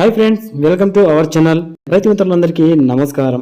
Hi friends welcome to our channel రైతు మిత్రులందరికీ నమస్కారం.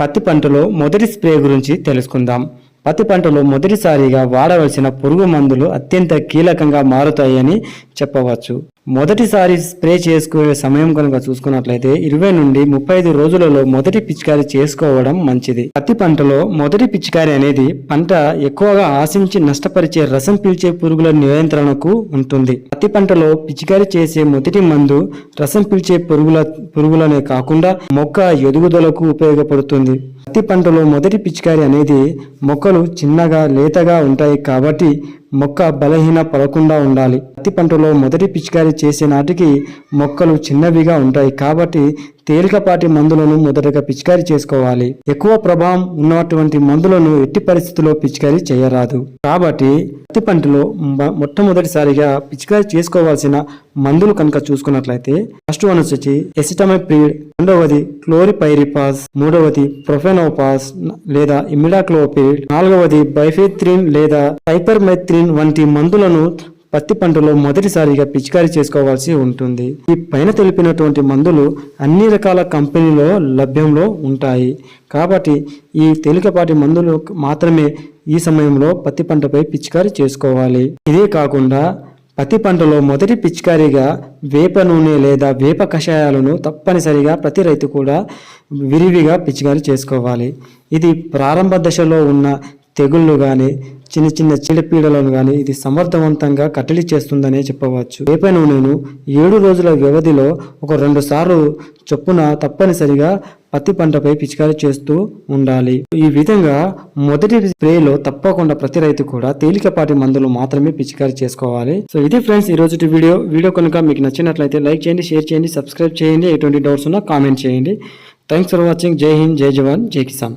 పత్తి పంటలో మొదటి స్ప్రే గురించి తెలుసుకుందాం. పత్తి పంటలో మొదటిసారిగా వాడవలసిన పురుగు మందులు అత్యంత కీలకంగా మారుతాయని చెప్పవచ్చు. మొదటిసారి స్ప్రే చేసుకునే సమయం కనుక చూసుకున్నట్లయితే ఇరవై నుండి ముప్పై ఐదు రోజులలో మొదటి పిచికారి చేసుకోవడం మంచిది. పత్తి పంటలో మొదటి పిచికారి అనేది పంట ఎక్కువగా ఆశించి నష్టపరిచే రసం పీల్చే పురుగుల నియంత్రణకు ఉంటుంది. పత్తి పంటలో పిచికారి చేసే మొదటి మందు రసం పీల్చే పురుగుల పురుగులనే కాకుండా మొక్క ఎదుగుదలకు ఉపయోగపడుతుంది. పత్తి పంటలో మొదటి పిచికారి అనేది మొక్కలు చిన్నగా లేతగా ఉంటాయి కాబట్టి మొక్క బలహీన పడకుండా ఉండాలి. పత్తి పంటలో మొదటి పిచికారి చేసే నాటికి మొక్కలు చిన్నవిగా ఉంటాయి కాబట్టి తేలికపాటి మందులను మొదటగా పిచికారి చేసుకోవాలి. ఎక్కువ ప్రభావం ఉన్నటువంటి మందులను ఎట్టి పరిస్థితుల్లో పిచికారి చేయరాదు. కాబట్టి పత్తి పంటలో మొట్టమొదటిసారిగా పిచికారి చేసుకోవాల్సిన మందులు కనుక చూసుకున్నట్లయితే ఫస్ట్ వన్ వచ్చి ఎసిటమైప్రీడ్ రెండవది క్లోరిపైరిపాస్ మూడవది ప్రొఫెనోపాస్ లేదా ఇమిడాక్లోపిడ్ నాలుగవది బైఫెత్రిన్ లేదా హైపర్మెత్రిన్ వంటి మందులను పత్తి పంటలో మొదటిసారిగా పిచికారీ చేసుకోవాల్సి ఉంటుంది. ఈ పైన తెలిపినటువంటి మందులు అన్ని రకాల కంపెనీలో లభ్యంలో ఉంటాయి. కాబట్టి ఈ తేలికపాటి మందులు మాత్రమే ఈ సమయంలో పత్తి పంటపై పిచికారీ చేసుకోవాలి. ఇదే కాకుండా పత్తి పంటలో మొదటి పిచికారీగా వేప నూనె లేదా వేప కషాయాలను తప్పనిసరిగా ప్రతి రైతు కూడా విరివిగా పిచికారీ చేసుకోవాలి. ఇది ప్రారంభ దశలో ఉన్న తెగుళ్ళు కానీ చిన్న చిన్న చీడపీడలను కానీ ఇది సమర్థవంతంగా కట్టడి చేస్తుందనే చెప్పవచ్చు. వేప నూనెను ఏడు రోజుల వ్యవధిలో ఒక రెండు సార్లు చొప్పున తప్పనిసరిగా పత్తి పంటపై పిచికారీ చేస్తూ ఉండాలి. ఈ విధంగా మొదటి స్ప్రేలో తప్పకుండా ప్రతి రైతు కూడా తేలికపాటి మందులు మాత్రమే పిచికారీ చేసుకోవాలి. సో ఇది ఫ్రెండ్స్ ఈ రోజు వీడియో. వీడియో కనుక మీకు నచ్చినట్లయితే లైక్ చేయండి షేర్ చేయండి సబ్స్క్రైబ్ చేయండి. ఎటువంటి డౌట్స్ ఉన్నా కామెంట్ చేయండి. Thanks for watching. జై హింద్ జై జవాన్ జై కిసాన్.